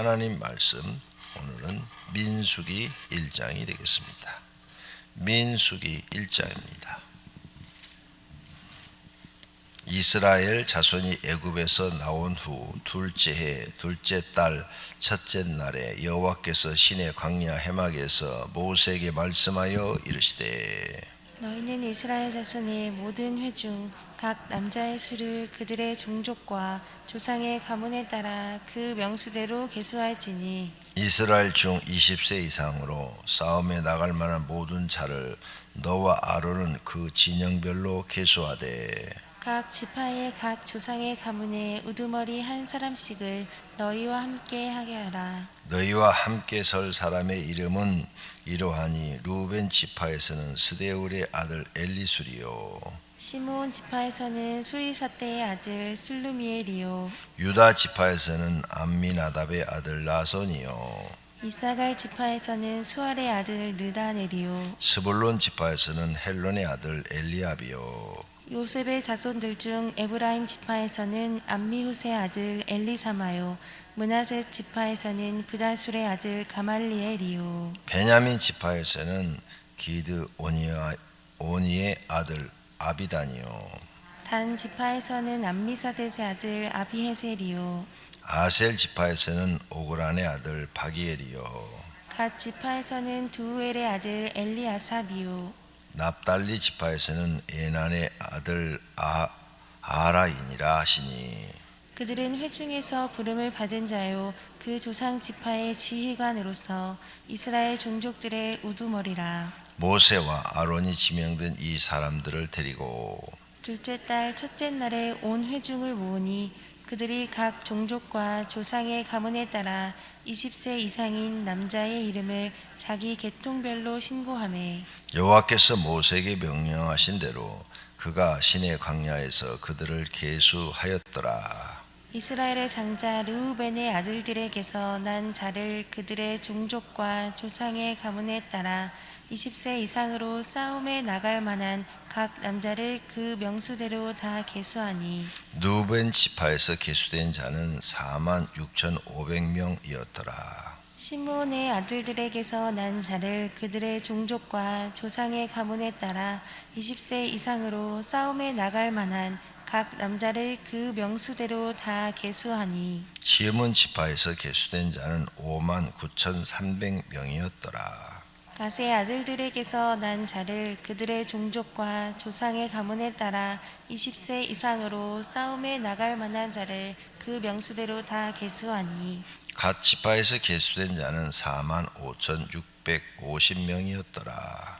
하나님 말씀 오늘은 민수기 1장이 되겠습니다. 민수기 1장입니다. 이스라엘 자손이 애굽에서 나온 후 둘째 해 둘째 달 첫째 날에 여호와께서 신의 광야 해막에서 모세에게 말씀하여 이르시되 너희는 이스라엘 자손의 모든 회중 각 남자의 수를 그들의 종족과 조상의 가문에 따라 그 명수대로 계수할지니 이스라엘 중 20세 이상으로 싸움에 나갈 만한 모든 자를 너와 아론은 그 진영별로 계수하되 각 지파의 각 조상의 가문에 우두머리 한 사람씩을 너희와 함께 하게 하라. 너희와 함께 설 사람의 이름은 이러하니 루벤 지파에서는 스데울의 아들 엘리술이요 시므온 지파에서는 수리사대의 아들 슬루미엘이요. 유다 지파에서는 암미나답의 아들 나손이요. 이사갈 지파에서는 수알의 아들 느다넬이요. 스불론 지파에서는 헬론의 아들 엘리압이요. 요셉의 자손들 중 에브라임 지파에서는 암미후세 아들 엘리사마요. 문하세 지파에서는 부다술의 아들 가말리엘이요. 베냐민 지파에서는 기드 오니의 아들 아비단이요. 단 지파에서는 암미사댓의 아들 아비헤셀이요. 아셀 지파에서는 오그란의 아들 바기엘이요. 갓 지파에서는 두우엘의 아들 엘리아삽이요. 납달리 지파에서는 에난의 아들 아, 아라이니라 하시니 그들은 회중에서 부름을 받은 자요 그 조상 지파의 지휘관으로서 이스라엘 종족들의 우두머리라. 모세와 아론이 지명된 이 사람들을 데리고 둘째 달 첫째 날에 온 회중을 모으니 그들이 각 종족과 조상의 가문에 따라 20세 이상인 남자의 이름을 자기 계통별로 신고하매 여호와께서 모세에게 명령하신 대로 그가 신의 광야에서 그들을 계수하였더라 이스라엘의 장자 르우벤의 아들들에게서 난 자를 그들의 종족과 조상의 가문에 따라 20세 이상으로 싸움에 나갈 만한 각 남자를 그 명수대로 다 계수하니 누벤 지파에서 계수된 자는 4만 6,500명이었더라. 시므온의 아들들에게서 난 자를 그들의 종족과 조상의 가문에 따라 20세 이상으로 싸움에 나갈 만한 각 남자를 그 명수대로 다 계수하니 시므온 지파에서 계수된 자는 5만 9,300명이었더라. 가세 아들들에게서 난 자를 그들의 종족과 조상의 가문에 따라 20세 이상으로 싸움에 나갈 만한 자를 그 명수대로 다 계수하니 갓 지파에서 계수된 자는 4만 5,650명이었더라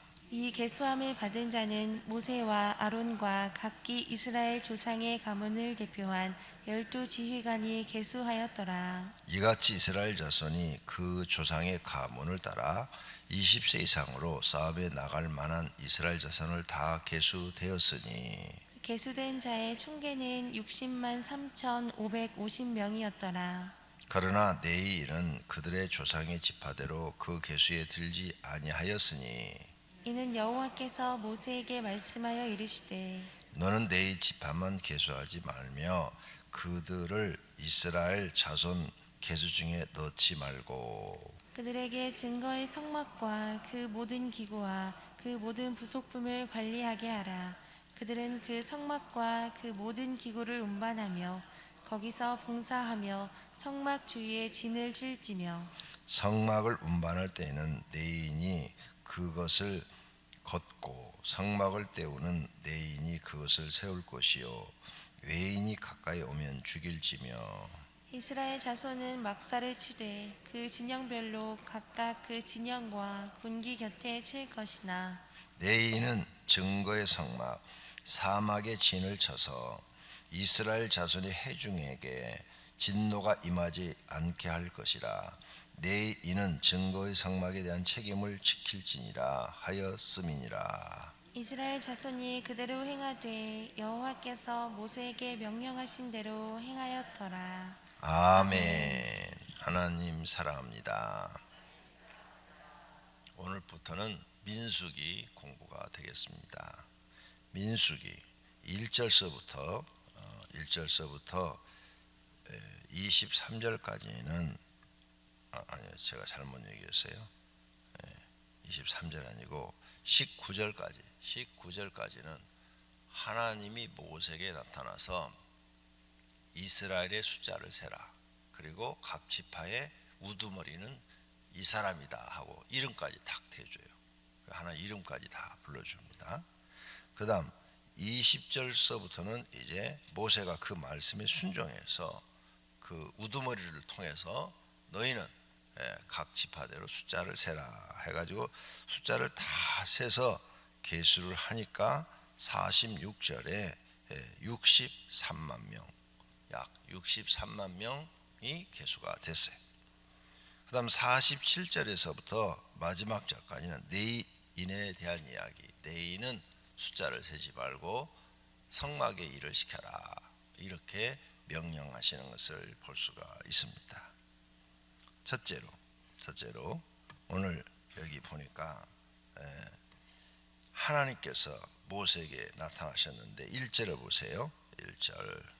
이 계수함을 받은 자는 모세와 아론과 각기 이스라엘 조상의 가문을 대표한 열두 지휘관이 계수하였더라. 이같이 이스라엘 자손이 그 조상의 가문을 따라 20세 이상으로 싸움에 나갈 만한 이스라엘 자손을 다 계수되었으니 계수된 자의 총계는 60만 3,550명이었더라. 그러나 내일은 그들의 조상의 지파대로 그 계수에 들지 아니하였으니 이는 여호와께서 모세에게 말씀하여 이르시되 너는 내 지파만 계수하지 말며 그들을 이스라엘 자손 계수 중에 넣지 말고 그들에게 증거의 성막과 그 모든 기구와 그 모든 부속품을 관리하게 하라. 그들은 그 성막과 그 모든 기구를 운반하며 거기서 봉사하며 성막 주위에 진을 칠지며 성막을 운반할 때에는 내인이 그것을 걷고 성막을 떼우는 내인이 그것을 세울 것이요. 외인이 가까이 오면 죽일지며. 이스라엘 자손은 막사를 치되 그 진영별로 각각 그 진영과 군기 곁에 칠 것이나. 내인은 증거의 성막 사막의 진을 쳐서 이스라엘 자손이 해중에게 진노가 임하지 않게 할 것이라 내인은 증거의 성막에 대한 책임을 지킬지니라 하였음이니라 이스라엘 자손이 그대로 행하되 여호와께서 모세에게 명령하신 대로 행하였더라. 아멘. 하나님 사랑합니다. 오늘부터는 민수기 공부가 되겠습니다. 민수기 1절서부터 1절서부터 23절까지는 아, 아니요 제가 잘못 얘기했어요. 23절 아니고 19절까지 19절까지는 하나님이 모세에게 나타나서 이스라엘의 숫자를 세라. 그리고 각 지파의 우두머리는 이 사람이다 하고 이름까지 탁 대줘요. 하나 이름까지 다 불러줍니다. 그 다음 20절서부터는 이제 모세가 그 말씀에 순종해서 그 우두머리를 통해서 너희는 예, 각 지파대로 숫자를 세라 해가지고 숫자를 다 세서 계수를 하니까 46절에 63만 명, 약 63만 명이 계수가 됐어요. 그 다음 47절에서부터 마지막 절까지는 내인에 대한 이야기. 내인은 숫자를 세지 말고 성막의 일을 시켜라. 이렇게 명령하시는 것을 볼 수가 있습니다. 첫째로, 첫째로 오늘 여기 보니까 에, 하나님께서 모세에게 나타나셨는데 1절을 보세요. 1절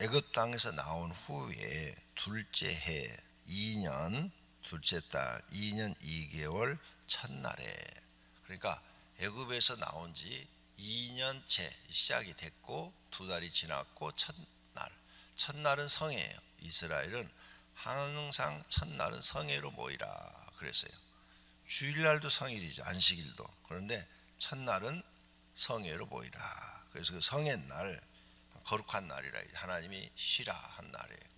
애굽 땅에서 나온 후에 둘째 해 2년 둘째 달 2년 2개월 첫날에 그러니까 애굽에서 나온 지 2년째 시작이 됐고 두 달이 지났고 첫날 첫날은 성회예요. 이스라엘은 항상 첫날은 성회로 모이라 그랬어요. 주일날도 성일이죠. 안식일도. 그런데 첫날은 성회로 모이라. 그래서 그 성의 날 거룩한 날이라 하나님이 쉬라 한 날이에요.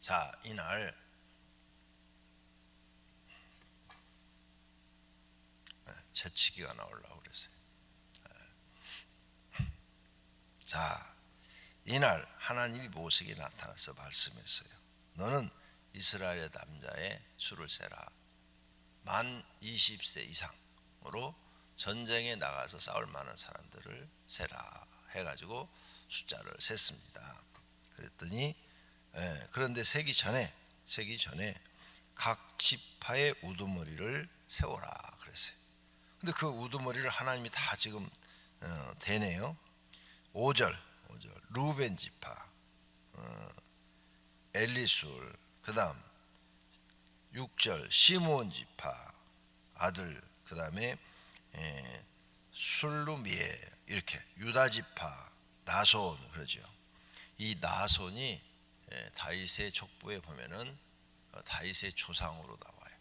자, 이날 채치기가 나오려고 그랬어요. 자, 이날 하나님이 모세에게 나타나서 말씀했어요. 너는 이스라엘의 남자의 수를 세라. 만 20세 이상으로 전쟁에 나가서 싸울 만한 사람들을 세라 해가지고 숫자를 셌습니다. 그랬더니 예, 그런데 세기 전에 세기 전에 각 지파의 우두머리를 세워라 그랬어요. 근데 그 우두머리를 하나님이 다 지금 어, 대네요. 5절 5절 루벤 지파 어, 엘리술 그다음 6절 시므온 지파 아들 그다음에 에, 술루미에 이렇게 유다 지파 나손 그러죠. 이 나손이 에, 다윗의 족보에 보면은 어, 다윗의 조상으로 나와요.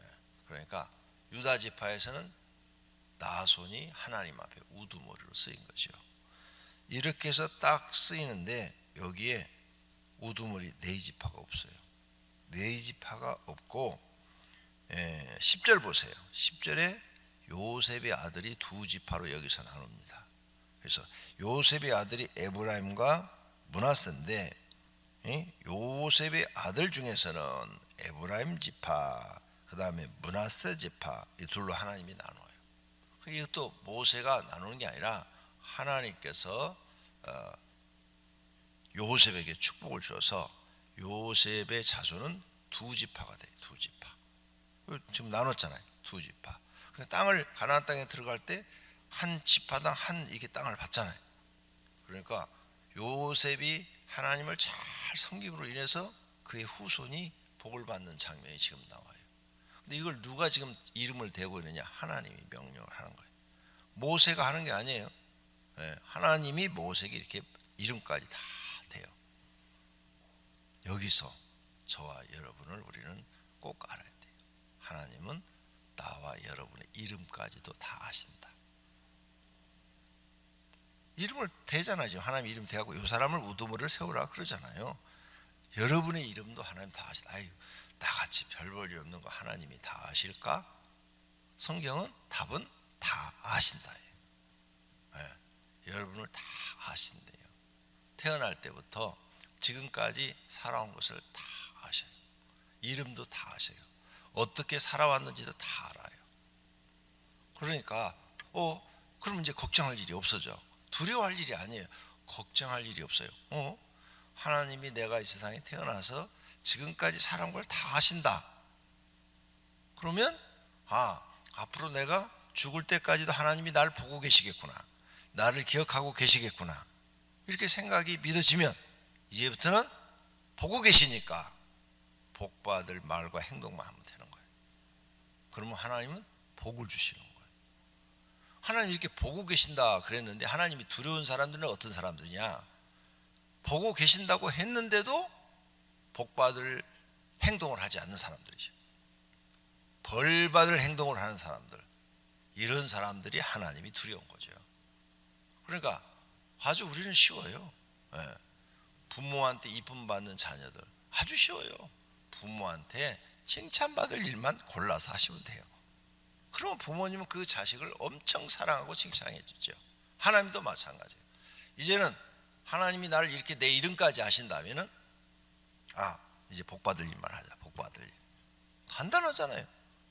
예, 그러니까 유다 지파에서는 나손이 하나님 앞에 우두머리로 쓰인 거죠. 이렇게 해서 딱 쓰이는데 여기에 우두머리 네 지파가 없어요. 네 지파가 없고 에, 10절 보세요. 10절에 요셉의 아들이 두 지파로 여기서 나눕니다. 그래서 요셉의 아들이 에브라임과 문하세인데 이 요셉의 아들 중에서는 에브라임 지파 그 다음에 문하세 지파 이 둘로 하나님이 나눠요. 이것도 모세가 나누는 게 아니라 하나님께서 어, 요셉에게 축복을 줘서 요셉의 자손은 두 지파가 돼. 두 지파. 지금 나눴잖아요. 두 지파. 그러니까 땅을 가나안 땅에 들어갈 때 한 지파당 한 이게 땅을 받잖아요. 그러니까 요셉이 하나님을 잘 섬김으로 인해서 그의 후손이 복을 받는 장면이 지금 나와요. 근데 이걸 누가 지금 이름을 대고 있느냐? 하나님이 명령을 하는 거예요. 모세가 하는 게 아니에요. 예, 하나님이 모세에게 이렇게 이름까지 다 돼요. 여기서 저와 여러분을 우리는 꼭 알아야 돼요. 하나님은 나와 여러분의 이름까지도 다 아신다. 이름을 대잖아요. 지금 하나님 이름 대하고 이 사람을 우두머리를 세우라 그러잖아요. 여러분의 이름도 하나님 다 아시다. 아유, 나같이 별볼일 없는 거 하나님이 다 아실까? 성경은 답은 다 아신다. 예, 여러분을 다 아신대요. 태어날 때부터 지금까지 살아온 것을 다 아셔요. 이름도 다 아셔요. 어떻게 살아왔는지도 다 알아요. 그러니까 어 그럼 이제 걱정할 일이 없어져. 두려워할 일이 아니에요. 걱정할 일이 없어요. 어? 하나님이 내가 이 세상에 태어나서 지금까지 살아온 걸 다 아신다. 그러면 아 앞으로 내가 죽을 때까지도 하나님이 나를 보고 계시겠구나. 나를 기억하고 계시겠구나. 이렇게 생각이 믿어지면 이제부터는 보고 계시니까 복받을 말과 행동만 하면 되는 거예요. 그러면 하나님은 복을 주시는 거예요. 하나님 이렇게 보고 계신다 그랬는데 하나님이 두려운 사람들은 어떤 사람들이냐? 보고 계신다고 했는데도 복받을 행동을 하지 않는 사람들이죠. 벌받을 행동을 하는 사람들. 이런 사람들이 하나님이 두려운 거죠. 그러니까 아주 우리는 쉬워요. 예. 부모한테 이쁨 받는 자녀들 아주 쉬워요. 부모한테 칭찬받을 일만 골라서 하시면 돼요. 그러면 부모님은 그 자식을 엄청 사랑하고 칭찬해 주죠. 하나님도 마찬가지예요. 이제는 하나님이 나를 이렇게 내 이름까지 하신다면은 아 이제 복 받을 일만 하자. 복 받을 일. 간단하잖아요.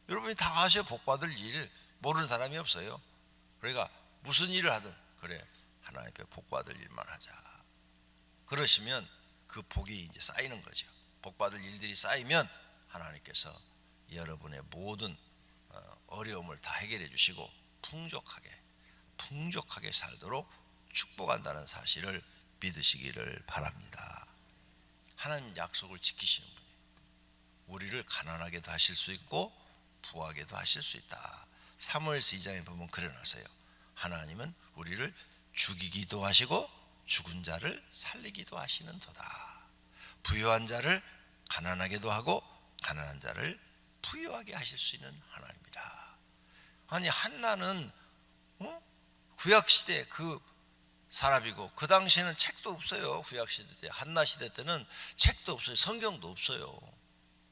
여러분이 다 아셔 복 받을 일 모르는 사람이 없어요. 그러니까 무슨 일을 하든 그래 하나님 앞에 복 받을 일만 하자. 그러시면 그 복이 이제 쌓이는 거죠. 복 받을 일들이 쌓이면 하나님께서 여러분의 모든 어, 어려움을 다 해결해 주시고 풍족하게 풍족하게 살도록 축복한다는 사실을 믿으시기를 바랍니다. 하나님 약속을 지키시는 분이에요. 우리를 가난하게도 하실 수 있고 부하게도 하실 수 있다. 사무엘서 2장에 보면 그려놨어요. 하나님은 우리를 죽이기도 하시고 죽은 자를 살리기도 하시는 도다. 부유한 자를 가난하게도 하고 가난한 자를 부유하게 하실 수 있는 하나님이다. 아니 한나는 어? 구약 시대 그 사람이고 그 당시에는 책도 없어요. 구약 시대 때 한나 시대 때는 책도 없어요. 성경도 없어요.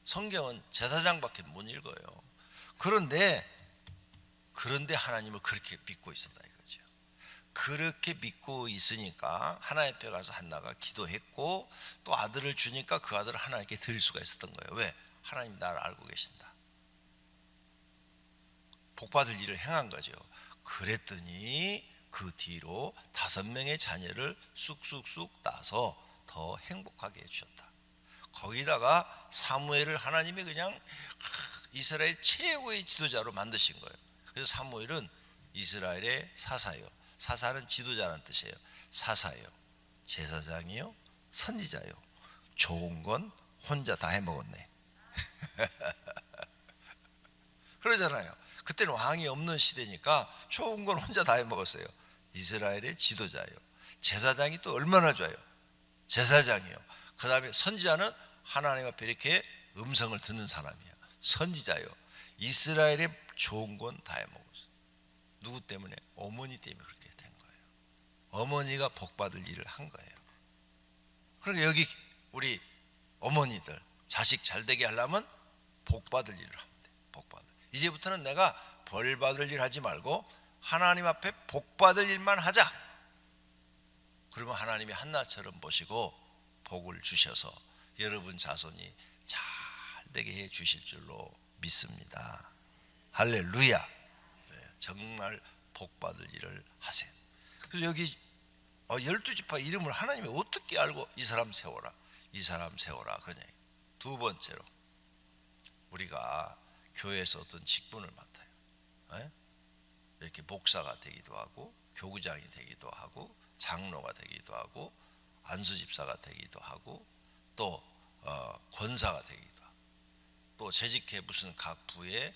성경은 제사장밖에 못 읽어요. 그런데 그런데 하나님을 그렇게 믿고 있었다 이거죠. 그렇게 믿고 있으니까 하나님 앞에 가서 한나가 기도했고 또 아들을 주니까 그 아들을 하나님께 드릴 수가 있었던 거예요. 왜? 하나님 나를 알고 계신다. 복 받을 일을 행한 거죠. 그랬더니 그 뒤로 다섯 명의 자녀를 쑥쑥쑥 낳아서 더 행복하게 해주셨다. 거기다가 사무엘을 하나님이 그냥 이스라엘 최고의 지도자로 만드신 거예요. 그래서 사무엘은 이스라엘의 사사요. 사사는 지도자라는 뜻이에요. 사사요. 제사장이요. 선지자요. 좋은 건 혼자 다 해먹었네. 그러잖아요. 그때는 왕이 없는 시대니까 좋은 건 혼자 다 해먹었어요. 이스라엘의 지도자예요. 제사장이 또 얼마나 좋아요. 제사장이요. 그 다음에 선지자는 하나님 앞에 이렇게 음성을 듣는 사람이에요. 선지자요. 이스라엘의 좋은 건 다 해먹었어요. 누구 때문에? 어머니 때문에 그렇게 된 거예요. 어머니가 복받을 일을 한 거예요. 그러니까 여기 우리 어머니들 자식 잘 되게 하려면 복받을 일을 하면 돼. 복받을. 이제부터는 내가 벌 받을 일 하지 말고 하나님 앞에 복받을 일만 하자. 그러면 하나님이 한나처럼 보시고 복을 주셔서 여러분 자손이 잘 되게 해 주실 줄로 믿습니다. 할렐루야. 네, 정말 복받을 일을 하세요. 그래서 여기 어, 열두 지파 이름을 하나님이 어떻게 알고 이 사람 세워라, 이 사람 세워라 그러냐. 두 번째로 우리가 교회에서 어떤 직분을 맡아요. 예? 이렇게 목사가 되기도 하고 교구장이 되기도 하고 장로가 되기도 하고 안수집사가 되기도 하고 또 어, 권사가 되기도 하고 또 재직해 무슨 각 예,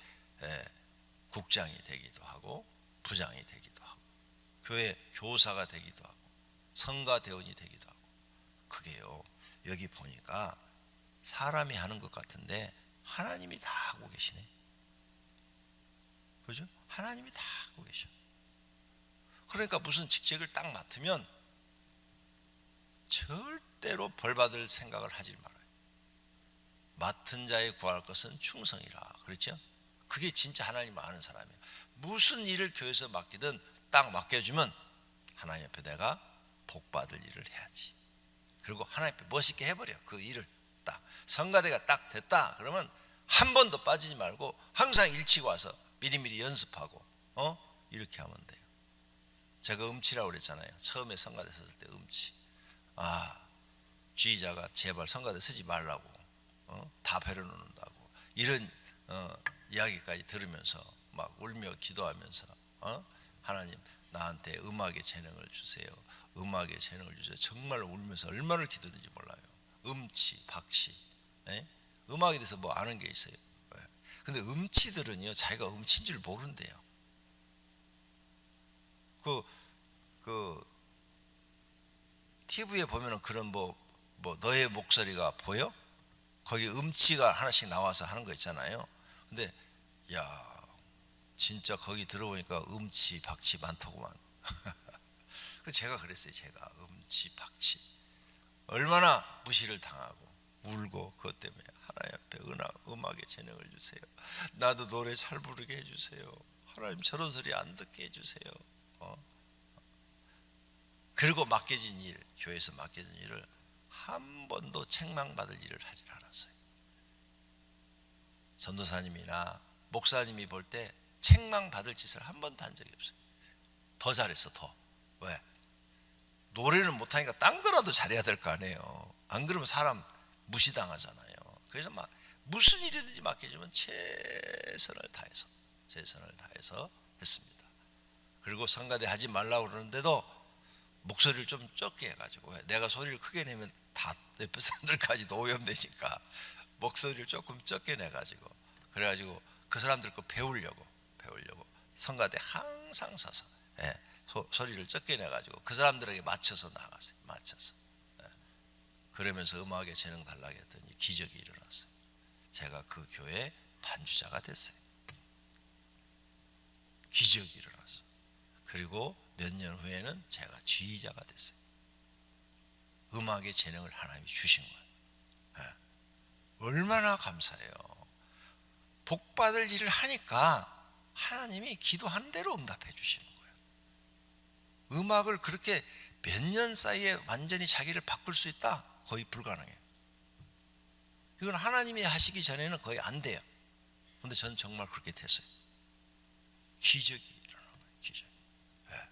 국장이 되기도 하고 부장이 되기도 하고 교회 교사가 되기도 하고 성가 대원이 되기도 하고 그게요. 여기 보니까 사람이 하는 것 같은데 하나님이 다 하고 계시네. 그죠? 하나님이 다 하고 계셔. 그러니까 무슨 직책을 딱 맡으면 절대로 벌 받을 생각을 하지 말아요. 맡은 자에 구할 것은 충성이라. 그랬죠? 그게 진짜 하나님 아는 사람이에요 무슨 일을 교회에서 맡기든 딱 맡겨주면 하나님 앞에 내가 복 받을 일을 해야지. 그리고 하나님 앞에 멋있게 해버려 그 일을 딱 성가대가 딱 됐다 그러면 한 번도 빠지지 말고 항상 일찍 와서 미리미리 연습하고 어 이렇게 하면 돼요. 제가 음치라고 그랬잖아요. 처음에 성가대 썼을 때 음치. 아 주의자가 제발 성가대 쓰지 말라고 어? 다 배려놓는다고 이런 어, 이야기까지 들으면서 막 울며 기도하면서 어? 하나님 나한테 음악의 재능을 주세요. 음악의 재능을 주세요. 정말 울면서 얼마나 기도했는지 몰라요. 음치, 박씨, 예? 음악에 대해서 뭐 아는 게 있어요. 예. 근데 음치들은요, 자기가 음치인 줄 모른대요. 그, 그, TV에 보면은 그런 뭐, 뭐, 너의 목소리가 보여? 거기 음치가 하나씩 나와서 하는 거 있잖아요. 근데, 야, 진짜 거기 들어보니까 음치, 박치 많더구만. 그 제가 그랬어요. 제가 음치, 박치. 얼마나 무시를 당하고 울고 그것 때문에 하나님 앞에 은하, 음악의 재능을 주세요. 나도 노래 잘 부르게 해주세요. 하나님 저런 소리 안 듣게 해주세요. 어? 그리고 맡겨진 일, 교회에서 맡겨진 일을 한 번도 책망받을 일을 하질 않았어요. 전도사님이나 목사님이 볼 때 책망받을 짓을 한 번도 한 적이 없어요. 더 잘했어, 더. 왜? 노래를 못하니까 딴 거라도 잘해야 될 거 아니에요. 안 그러면 사람 무시당하잖아요. 그래서 막 무슨 일이든지 맡겨주면 최선을 다해서 최선을 다해서 했습니다. 그리고 성가대 하지 말라고 그러는데도 목소리를 좀 적게 해가지고 왜? 내가 소리를 크게 내면 다 옆에 사람들까지도 오염되니까 목소리를 조금 적게 내가지고 그래가지고 그 사람들 거 배우려고 배우려고 성가대 항상 서서 예, 소, 소리를 적게 내가지고 그 사람들에게 맞춰서 나갔어요. 맞춰서. 예. 그러면서 음악에 재능 달라고 했더니 기적이 일어났어요. 제가 그 교회 반주자가 됐어요. 기적이 일어났어. 그리고 몇 년 후에는 제가 지휘자가 됐어요. 음악의 재능을 하나님이 주신 거예요. 예. 얼마나 감사해요. 복 받을 일을 하니까 하나님이 기도한 대로 응답해 주시는 거예요. 음악을 그렇게 몇 년 사이에 완전히 자기를 바꿀 수 있다? 거의 불가능해요. 이건 하나님이 하시기 전에는 거의 안 돼요. 근데 저는 정말 그렇게 됐어요. 기적이 일어나는 거예요. 기적. 예.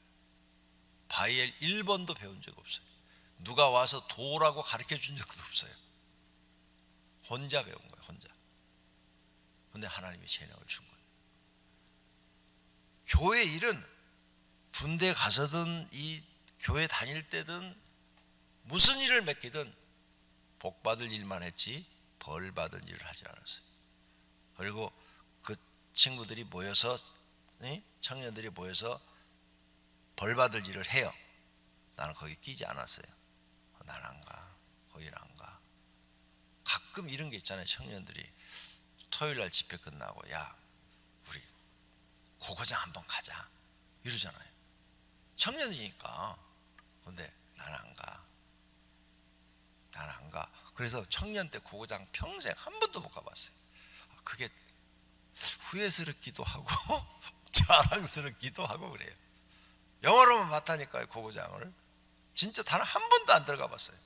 바이엘 1번도 배운 적 없어요. 누가 와서 도라고 가르쳐 준 적도 없어요. 혼자 배운 거예요. 혼자. 근데 하나님이 재능을 준 거예요. 교회 일은 군대 가서든 이 교회 다닐 때든 무슨 일을 맡기든 복 받을 일만 했지 벌 받을 일을 하지 않았어요. 그리고 그 친구들이 모여서 이? 청년들이 모여서 벌 받을 일을 해요. 나는 거기 끼지 않았어요. 나는 안 가. 거기는 안 가. 가끔 이런 게 있잖아요. 청년들이 토요일 날 집회 끝나고 야 우리 고고장 한번 가자 이러잖아요. 청년이니까. 근데 나는 안 가. 나는 안 가. 그래서 청년 때 고고장 평생 한 번도 못 가봤어요. 그게 후회스럽기도 하고 자랑스럽기도 하고 그래요. 영화로만 봤다니까요 고고장을. 진짜 단 한 번도 안 들어가 봤어요.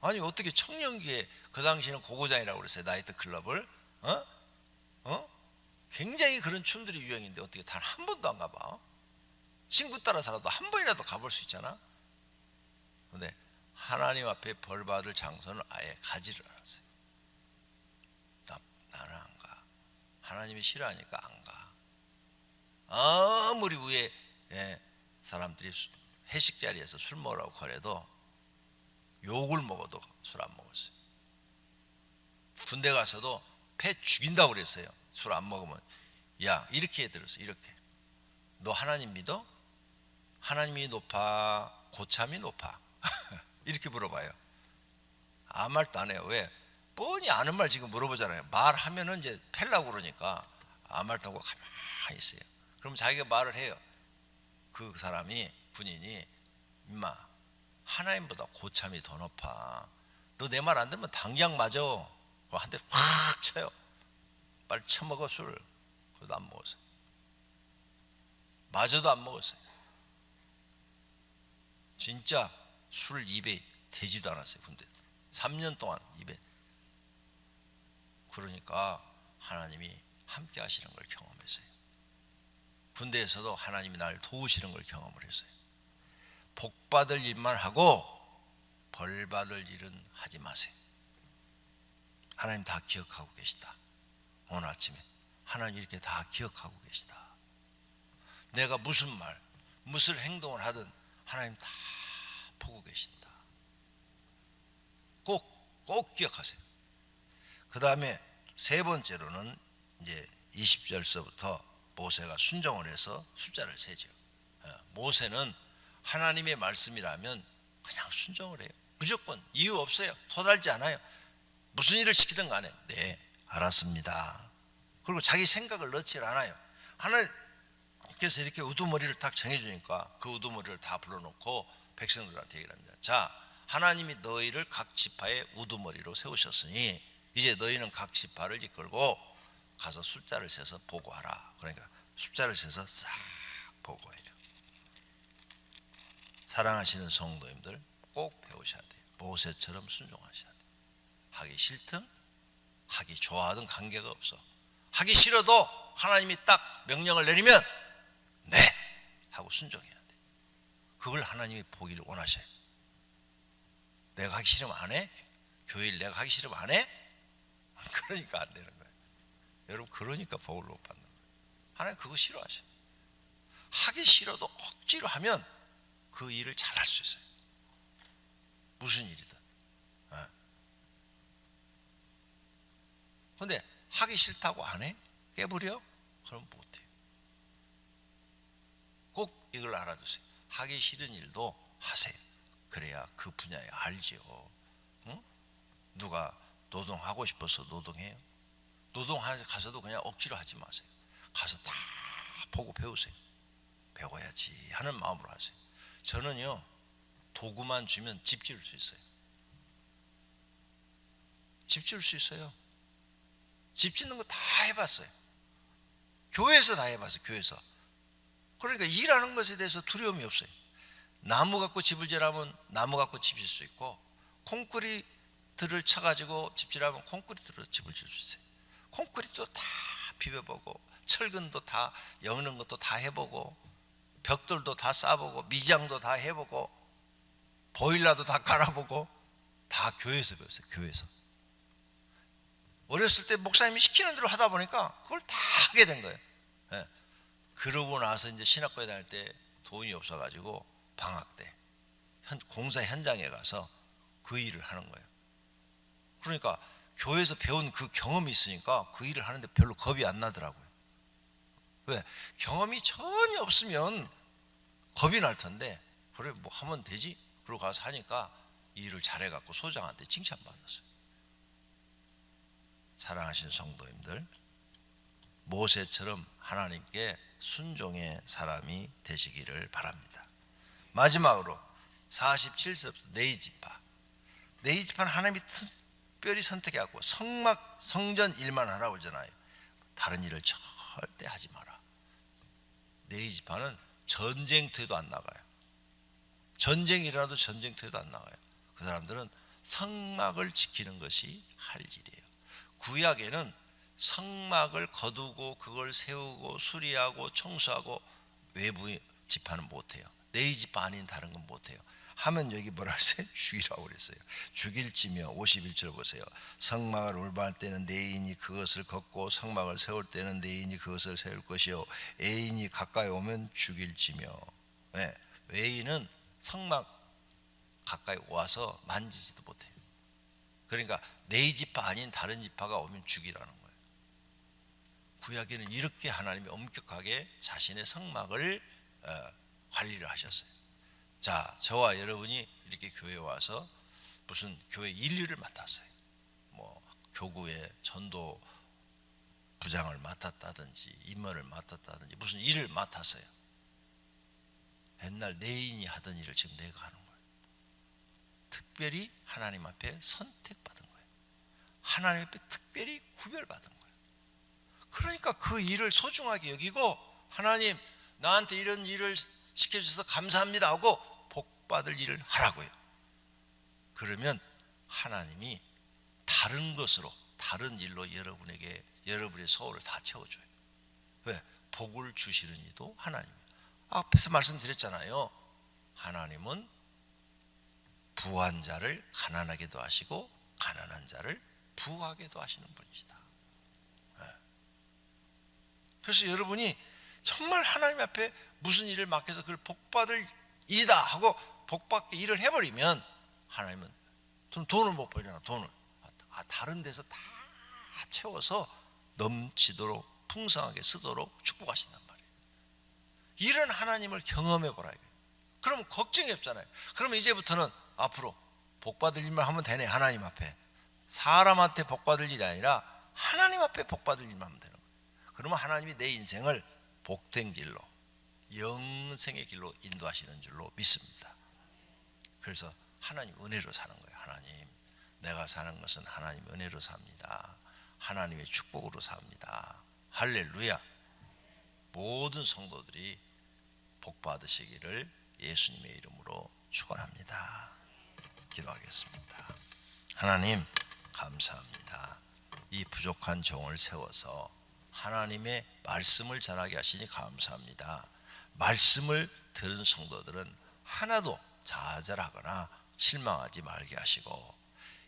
아니 어떻게 청년기에 그 당시에는 고고장이라고 그랬어요 나이트 클럽을 어? 어? 굉장히 그런 춤들이 유행인데 어떻게 단 한 번도 안 가봐? 친구 따라 살아도 한 번이라도 가볼 수 있잖아. 근데 하나님 앞에 벌 받을 장소는 아예 가지를 않았어요. 나, 나는 안 가. 하나님이 싫어하니까 안 가. 아무리 위에 예, 사람들이 수- 회식 자리에서 술 먹으라고 그래도 욕을 먹어도 술 안 먹었어요. 군대 가서도 폐 죽인다고 그랬어요. 술 안 먹으면 야 이렇게 들었어 이렇게 너 하나님 믿어? 하나님이 높아 고참이 높아 이렇게 물어봐요. 아무 말도 안 해요. 왜? 뻔히 아는 말 지금 물어보잖아요. 말하면은 이제 팰라고 그러니까 아무 말도 하고 가만히 있어요. 그럼 자기가 말을 해요. 그 사람이 군인이 임마 하나님보다 고참이 더 높아. 너 내 말 안 들으면 당장 맞아. 한 대 확 쳐요. 빨리 처먹어 술. 그래도 안 먹었어요. 마저도 안 먹었어요. 진짜 술 입에 대지도 않았어요 군대. 3년 동안 입에. 그러니까 하나님이 함께 하시는 걸 경험했어요. 군대에서도 하나님이 날 도우시는 걸 경험을 했어요. 복 받을 일만 하고 벌 받을 일은 하지 마세요. 하나님 다 기억하고 계시다. 오늘 아침에 하나님 이렇게 다 기억하고 계시다. 내가 무슨 말, 무슨 행동을 하든 하나님 다 보고 계신다. 꼭, 꼭 기억하세요. 그 다음에 세 번째로는 이제 20절서부터 모세가 순종을 해서 숫자를 세죠. 어, 모세는 하나님의 말씀이라면 그냥 순종을 해요. 무조건 이유 없어요. 토달지 않아요. 무슨 일을 시키든 간에 네 알았습니다. 그리고 자기 생각을 넣지 않아요. 하나님께서 이렇게 우두머리를 딱 정해주니까 그 우두머리를 다 불러놓고 백성들한테 얘기를 합니다. 자 하나님이 너희를 각 지파의 우두머리로 세우셨으니 이제 너희는 각 지파를 이끌고 가서 숫자를 세서 보고하라. 그러니까 숫자를 세서 싹 보고해요. 사랑하시는 성도님들 꼭 배우셔야 돼요. 모세처럼 순종하셔야 돼요. 하기 싫든 하기 좋아하든 관계가 없어. 하기 싫어도 하나님이 딱 명령을 내리면 네 하고 순종해야 돼. 그걸 하나님이 보기를 원하셔요. 내가 하기 싫으면 안 해? 교회를 내가 하기 싫으면 안 해? 그러니까 안 되는 거예요. 여러분 그러니까 복을 못 받는 거예요. 하나님 그거 싫어하셔. 하기 싫어도 억지로 하면 그 일을 잘할 수 있어요. 무슨 일이든. 그런데 하기 싫다고 안 해? 깨부려? 그럼 못해. 꼭 이걸 알아두세요. 하기 싫은 일도 하세요. 그래야 그 분야에 알죠. 응? 누가 노동하고 싶어서 노동해요. 노동 가서도 그냥 억지로 하지 마세요. 가서 다 보고 배우세요. 배워야지 하는 마음으로 하세요. 저는요 도구만 주면 집 지을 수 있어요. 집 지을 수 있어요. 집 짓는 거 다 해봤어요. 교회에서 다 해봤어요. 교회에서. 그러니까 일하는 것에 대해서 두려움이 없어요. 나무 갖고 집을 지라면 나무 갖고 집 질 수 있고 콘크리트를 쳐가지고 집질하면 콘크리트로 집을 질 수 있어요. 콘크리트도 다 비벼보고 철근도 다 여는 것도 다 해보고 벽돌도 다 쌓아보고 미장도 다 해보고 보일러도 다 깔아보고 다 교회에서 배웠어요. 교회에서. 어렸을 때 목사님이 시키는 대로 하다 보니까 그걸 다 하게 된 거예요. 예. 그러고 나서 이제 신학교에 다닐 때 돈이 없어가지고 방학 때 현- 공사 현장에 가서 그 일을 하는 거예요. 그러니까 교회에서 배운 그 경험이 있으니까 그 일을 하는데 별로 겁이 안 나더라고요. 왜? 경험이 전혀 없으면 겁이 날 텐데 그래 뭐 하면 되지. 그러고 가서 하니까 이 일을 잘해갖고 소장한테 칭찬받았어요. 사랑하신 성도님들, 모세처럼 하나님께 순종의 사람이 되시기를 바랍니다. 마지막으로 47세부터 네이지파. 네이지파는 하나님이 특별히 선택해갖고 성막 성전 일만 하라고 그러잖아요. 다른 일을 절대 하지 마라. 네이지파는 전쟁터에도 안 나가요. 전쟁이라도 전쟁터에도 안 나가요. 그 사람들은 성막을 지키는 것이 할 일이에요. 구약에는 성막을 거두고 그걸 세우고 수리하고 청소하고 외부 지파는 못해요. 네 지파 아닌 다른 건 못해요. 하면 여기 뭐라 그랬어요? 죽이라고 그랬어요. 죽일지며 51절 보세요. 성막을 올바할 때는 내인이 그것을 걷고 성막을 세울 때는 내인이 그것을 세울 것이요 애인이 가까이 오면 죽일지며 네. 외인은 성막 가까이 와서 만지지도 못해요. 그러니까 네 지파 아닌 다른 지파가 오면 죽이라는 거예요. 구약에는 이렇게 하나님이 엄격하게 자신의 성막을 어, 관리를 하셨어요. 자, 저와 여러분이 이렇게 교회 와서 무슨 교회 인류를 맡았어요. 뭐 교구의 전도 부장을 맡았다든지 임무를 맡았다든지 무슨 일을 맡았어요. 옛날 내인이 하던 일을 지금 내가 하는 거예요. 특별히 하나님 앞에 선택받은. 하나님 앞에 특별히 구별받은 거예요. 그러니까 그 일을 소중하게 여기고 하나님 나한테 이런 일을 시켜주셔서 감사합니다 하고 복받을 일을 하라고요. 그러면 하나님이 다른 것으로 다른 일로 여러분에게 여러분의 소원을 다 채워줘요. 왜? 복을 주시는 이도 하나님. 앞에서 말씀드렸잖아요. 하나님은 부한 자를 가난하게도 하시고 가난한 자를 부하게도 하시는 분이시다. 네. 그래서 여러분이 정말 하나님 앞에 무슨 일을 맡겨서 그걸 복받을 일이다 하고 복받게 일을 해버리면 하나님은 돈을 못 벌잖아 돈을 아, 다른 데서 다 채워서 넘치도록 풍성하게 쓰도록 축복하신단 말이에요. 이런 하나님을 경험해 보라. 그럼 걱정이 없잖아요. 그러면 이제부터는 앞으로 복 받을 일만 하면 되네 하나님 앞에 사람한테 복 받을 일이 아니라 하나님 앞에 복 받을 일만 하면 되는 거예요. 그러면 하나님이 내 인생을 복된 길로 영생의 길로 인도하시는 줄로 믿습니다. 그래서 하나님 은혜로 사는 거예요. 하나님 내가 사는 것은 하나님 은혜로 삽니다. 하나님의 축복으로 삽니다. 할렐루야. 모든 성도들이 복 받으시기를 예수님의 이름으로 축원합니다. 기도하겠습니다. 하나님 감사합니다. 이 부족한 종을 세워서 하나님의 말씀을 전하게 하시니 감사합니다. 말씀을 들은 성도들은 하나도 좌절하거나 실망하지 말게 하시고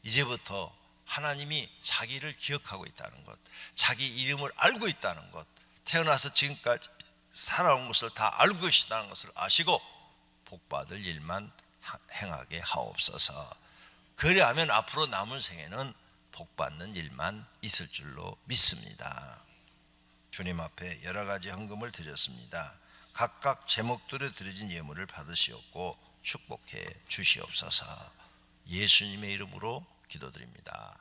이제부터 하나님이 자기를 기억하고 있다는 것, 자기 이름을 알고 있다는 것, 태어나서 지금까지 살아온 것을 다 알고 계시다는 것을 아시고 복받을 일만 행하게 하옵소서. 그리하면 앞으로 남은 생에는 복받는 일만 있을 줄로 믿습니다. 주님 앞에 여러 가지 헌금을 드렸습니다. 각각 제목들에 드려진 예물을 받으시었고 축복해 주시옵소서. 예수님의 이름으로 기도드립니다.